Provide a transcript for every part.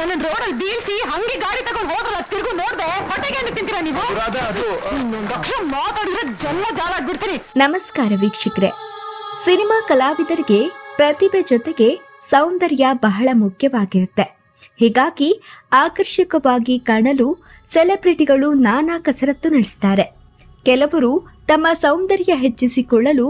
ನನ್ನ ರೋಡಲ್ಲಿ ಬೀಳ್ಸಿ ಹಂಗೆ ಗಾಡಿ ತಗೊಂಡು ಹೋದ್ರಲ್ಲ ತಿರುಗು ನೋಡ್ದೆ ಹೊಟ್ಟೆಗೆ ಏನು ತಿಂತೀರಾ ನೀವು? ಇನ್ನೊಂದು ಅಕ್ಷರ ಮಾತಾಡಿದ್ರೆ ಜನ್ಮ ಜಾಲ ಆಗ್ಬಿಡ್ತೀನಿ. ನಮಸ್ಕಾರ ವೀಕ್ಷಕರೇ. ಸಿನಿಮಾ ಕಲಾವಿದರಿಗೆ ಪ್ರತಿಭೆ ಜೊತೆಗೆ ಸೌಂದರ್ಯ ಬಹಳ ಮುಖ್ಯವಾಗಿರುತ್ತೆ. ಹೀಗಾಗಿ ಆಕರ್ಷಕವಾಗಿ ಕಾಣಲು ಸೆಲೆಬ್ರಿಟಿಗಳು ನಾನಾ ಕಸರತ್ತು ನಡೆಸ್ತಾರೆ. ಕೆಲವರು ತಮ್ಮ ಸೌಂದರ್ಯ ಹೆಚ್ಚಿಸಿಕೊಳ್ಳಲು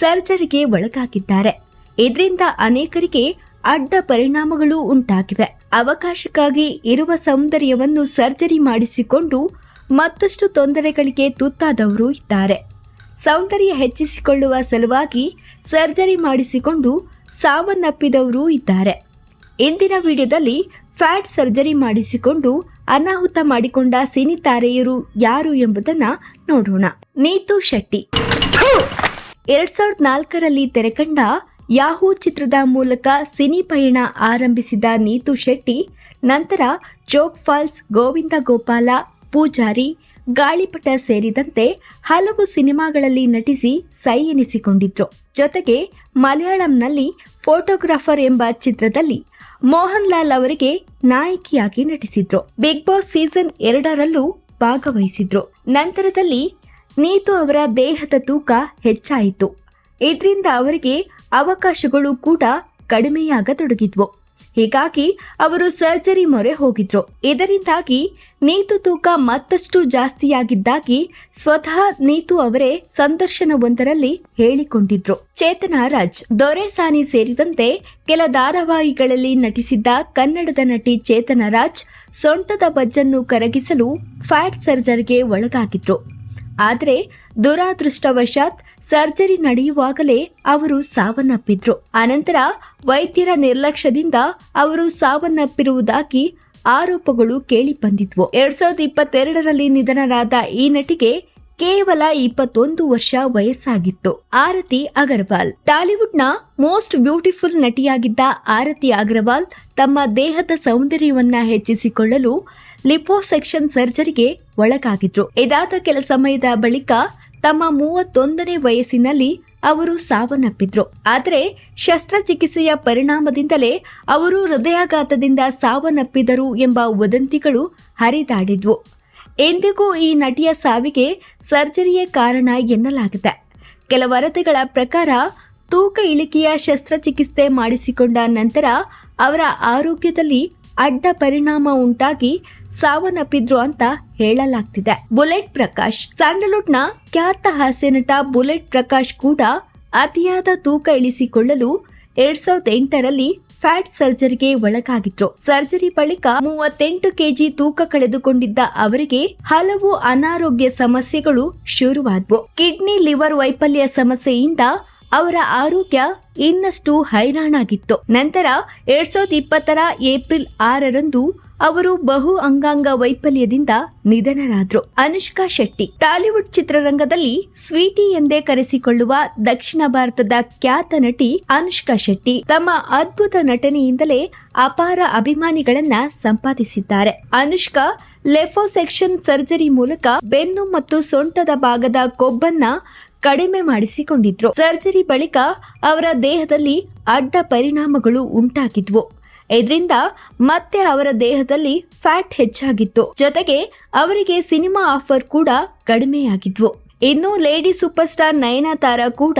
ಸರ್ಜರಿಗೆ ಒಳಗಾಗಿದ್ದಾರೆ. ಇದರಿಂದ ಅನೇಕರಿಗೆ ಅಡ್ಡ ಪರಿಣಾಮಗಳು ಉಂಟಾಗಿವೆ. ಅವಕಾಶಕ್ಕಾಗಿ ಇರುವ ಸೌಂದರ್ಯವನ್ನು ಸರ್ಜರಿ ಮಾಡಿಸಿಕೊಂಡು ಮತ್ತಷ್ಟು ತೊಂದರೆಗಳಿಗೆ ತುತ್ತಾದವರು ಇದ್ದಾರೆ. ಸೌಂದರ್ಯ ಹೆಚ್ಚಿಸಿಕೊಳ್ಳುವ ಸಲುವಾಗಿ ಸರ್ಜರಿ ಮಾಡಿಸಿಕೊಂಡು ಸಾವನ್ನಪ್ಪಿದವರೂ ಇದ್ದಾರೆ. ಇಂದಿನ ವಿಡಿಯೋದಲ್ಲಿ ಫ್ಯಾಟ್ ಸರ್ಜರಿ ಮಾಡಿಸಿಕೊಂಡು ಅನಾಹುತ ಮಾಡಿಕೊಂಡ ಸಿನಿ ತಾರೆಯರು ಯಾರು ಎಂಬುದನ್ನ ನೋಡೋಣ. ನೀತು ಶೆಟ್ಟಿ. ಎರಡ್ ಸಾವಿರದ ನಾಲ್ಕರಲ್ಲಿ ತೆರೆಕಂಡ ಯಾಹೂ ಚಿತ್ರದ ಮೂಲಕ ಸಿನಿ ಪಯಣ ಆರಂಭಿಸಿದ ನೀತು ಶೆಟ್ಟಿ, ನಂತರ ಜೋಗ್ ಫಾಲ್ಸ್, ಗೋವಿಂದ ಗೋಪಾಲ, ಪೂಜಾರಿ, ಗಾಳಿಪಟ ಸೇರಿದಂತೆ ಹಲವು ಸಿನಿಮಾಗಳಲ್ಲಿ ನಟಿಸಿ ಸೈ ಎನಿಸಿಕೊಂಡಿದ್ರು. ಜೊತೆಗೆ ಮಲಯಾಳಂನಲ್ಲಿ ಫೋಟೋಗ್ರಾಫರ್ ಎಂಬ ಚಿತ್ರದಲ್ಲಿ ಮೋಹನ್ ಲಾಲ್ ಅವರಿಗೆ ನಾಯಕಿಯಾಗಿ ನಟಿಸಿದ್ರು. ಬಿಗ್ ಬಾಸ್ ಸೀಸನ್ ಎರಡರಲ್ಲೂ ಭಾಗವಹಿಸಿದ್ರು. ನಂತರದಲ್ಲಿ ನೀತು ಅವರ ದೇಹದ ತೂಕ ಹೆಚ್ಚಾಯಿತು. ಇದರಿಂದ ಅವರಿಗೆ ಅವಕಾಶಗಳು ಕೂಡ ಕಡಿಮೆಯಾಗತೊಡಗಿದ್ವು. ಹೀಗಾಗಿ ಅವರು ಸರ್ಜರಿ ಮೊರೆ ಹೋಗಿದ್ರು. ಇದರಿಂದಾಗಿ ನೀತು ತೂಕ ಮತ್ತಷ್ಟು ಜಾಸ್ತಿಯಾಗಿದ್ದಾಗಿ ಸ್ವತಃ ನೀತು ಅವರೇ ಸಂದರ್ಶನವೊಂದರಲ್ಲಿ ಹೇಳಿಕೊಂಡಿದ್ರು. ಚೇತನ ರಾಜ್ ದೊರೆಸಾನಿ ಸೇರಿದಂತೆ ಕೆಲ ಧಾರಾವಾಹಿಗಳಲ್ಲಿ ನಟಿಸಿದ್ದ ಕನ್ನಡದ ನಟಿ ಚೇತನ ರಾಜ್ ಸೊಂಟದ ಬಜ್ಜನ್ನು ಕರಗಿಸಲು ಫ್ಯಾಟ್ ಸರ್ಜರಿಗೆ ಒಳಗಾಗಿದ್ರು. ಆದರೆ ದುರಾದೃಷ್ಟವಶಾತ್ ಸರ್ಜರಿ ನಡೆಯುವಾಗಲೇ ಅವರು ಸಾವನ್ನಪ್ಪಿದ್ರು. ಅನಂತರ ವೈದ್ಯರ ನಿರ್ಲಕ್ಷ್ಯದಿಂದ ಅವರು ಸಾವನ್ನಪ್ಪಿರುವುದಾಗಿ ಆರೋಪಗಳು ಕೇಳಿಬಂದಿದ್ವು ಎರಡ್ ಸಾವಿರದ ಇಪ್ಪತ್ತೆರಡರಲ್ಲಿ ನಿಧನರಾದ ಈ ನಟಿಗೆ ಕೇವಲ ಇಪ್ಪತ್ತೊಂದು ವರ್ಷ ವಯಸ್ಸಾಗಿತ್ತು. ಆರತಿ ಅಗರ್ವಾಲ್. ಟಾಲಿವುಡ್ನ ಮೋಸ್ಟ್ ಬ್ಯೂಟಿಫುಲ್ ನಟಿಯಾಗಿದ್ದ ಆರತಿ ಅಗರ್ವಾಲ್ ತಮ್ಮ ದೇಹದ ಸೌಂದರ್ಯವನ್ನ ಹೆಚ್ಚಿಸಿಕೊಳ್ಳಲು ಲಿಪೋಸೆಕ್ಷನ್ ಸರ್ಜರಿಗೆ ಒಳಗಾಗಿದ್ರು. ಇದಾದ ಕೆಲ ಸಮಯದ ಬಳಿಕ ತಮ್ಮ ಮೂವತ್ತೊಂದನೇ ವಯಸ್ಸಿನಲ್ಲಿ ಅವರು ಸಾವನ್ನಪ್ಪಿದ್ರು. ಆದರೆ ಶಸ್ತ್ರಚಿಕಿತ್ಸೆಯ ಪರಿಣಾಮದಿಂದಲೇ ಅವರು ಹೃದಯಾಘಾತದಿಂದ ಸಾವನ್ನಪ್ಪಿದರು ಎಂಬ ವದಂತಿಗಳು ಹರಿದಾಡಿದ್ವು. ಎಂದಿಗೂ ಈ ನಟಿಯ ಸಾವಿಗೆ ಸರ್ಜರಿಯೇ ಕಾರಣ ಎನ್ನಲಾಗಿದೆ. ಕೆಲ ವರದಿಗಳ ಪ್ರಕಾರ ತೂಕ ಇಳಿಕೆಯ ಶಸ್ತ್ರಚಿಕಿತ್ಸೆ ಮಾಡಿಸಿಕೊಂಡ ನಂತರ ಅವರ ಆರೋಗ್ಯದಲ್ಲಿ ಅಡ್ಡ ಪರಿಣಾಮ ಉಂಟಾಗಿ ಸಾವನ್ನಪ್ಪಿದ್ರು ಅಂತ ಹೇಳಲಾಗ್ತಿದೆ. ಬುಲೆಟ್ ಪ್ರಕಾಶ್ ಸ್ಯಾಂಡಲ್ವುಡ್ನ ಖ್ಯಾತ ಹಾಸ್ಯ ನಟ ಬುಲೆಟ್ ಪ್ರಕಾಶ್ ಕೂಡ ಅತಿಯಾದ ತೂಕ ಇಳಿಸಿಕೊಳ್ಳಲು ಎರಡ್ ಸಾವಿರದ ಎಂಟರಲ್ಲಿ ಫ್ಯಾಟ್ ಸರ್ಜರಿಗೆ ಒಳಗಾಗಿದ್ರು. ಸರ್ಜರಿ ಬಳಿಕ ಮೂವತ್ತೆಂಟು ಕೆಜಿ ತೂಕ ಕಳೆದುಕೊಂಡಿದ್ದ ಅವರಿಗೆ ಹಲವು ಅನಾರೋಗ್ಯ ಸಮಸ್ಯೆಗಳು ಶುರುವಾದ್ವು. ಕಿಡ್ನಿ ಲಿವರ್ ವೈಫಲ್ಯ ಸಮಸ್ಯೆಯಿಂದ ಅವರ ಆರೋಗ್ಯ ಇನ್ನಷ್ಟು ಹೈರಾಣಾಗಿತ್ತು. ನಂತರ ಎರಡ್ ಸಾವಿರದ ಇಪ್ಪತ್ತರ ಏಪ್ರಿಲ್ ಆರರಂದು ಅವರು ಬಹು ಅಂಗಾಂಗ ವೈಫಲ್ಯದಿಂದ ನಿಧನರಾದ್ರು. ಅನುಷ್ಕಾ ಶೆಟ್ಟಿ, ಟಾಲಿವುಡ್ ಚಿತ್ರರಂಗದಲ್ಲಿ ಸ್ವೀಟಿ ಎಂದೇ ಕರೆಸಿಕೊಳ್ಳುವ ದಕ್ಷಿಣ ಭಾರತದ ಖ್ಯಾತ ನಟಿ ಅನುಷ್ಕಾ ಶೆಟ್ಟಿ ತಮ್ಮ ಅದ್ಭುತ ನಟನೆಯಿಂದಲೇ ಅಪಾರ ಅಭಿಮಾನಿಗಳನ್ನ ಸಂಪಾದಿಸಿದ್ದಾರೆ. ಅನುಷ್ಕಾ ಲೆಫೋಸೆಕ್ಷನ್ ಸರ್ಜರಿ ಮೂಲಕ ಬೆನ್ನು ಮತ್ತು ಸೊಂಟದ ಭಾಗದ ಕೊಬ್ಬನ್ನ ಕಡಿಮೆ ಮಾಡಿಸಿಕೊಂಡಿದ್ರು. ಸರ್ಜರಿ ಬಳಿಕ ಅವರ ದೇಹದಲ್ಲಿ ಅಡ್ಡ ಪರಿಣಾಮಗಳು ಉಂಟಾಗಿದ್ವು. ಇದರಿಂದ ಮತ್ತೆ ಅವರ ದೇಹದಲ್ಲಿ ಫ್ಯಾಟ್ ಹೆಚ್ಚಾಗಿತ್ತು. ಜೊತೆಗೆ ಅವರಿಗೆ ಸಿನಿಮಾ ಆಫರ್ ಕೂಡ ಕಡಿಮೆಯಾಗಿದ್ವು. ಇನ್ನು ಲೇಡಿ ಸೂಪರ್ ಸ್ಟಾರ್ ನಯನತಾರ ಕೂಡ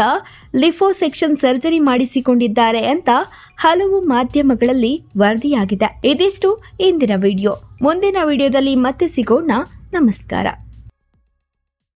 ಲಿಫೋಸೆಕ್ಷನ್ ಸರ್ಜರಿ ಮಾಡಿಸಿಕೊಂಡಿದ್ದಾರೆ ಅಂತ ಹಲವು ಮಾಧ್ಯಮಗಳಲ್ಲಿ ವರದಿಯಾಗಿದೆ. ಇದಿಷ್ಟು ಇಂದಿನ ವಿಡಿಯೋ. ಮುಂದಿನ ವಿಡಿಯೋದಲ್ಲಿ ಮತ್ತೆ ಸಿಗೋಣ. ನಮಸ್ಕಾರ.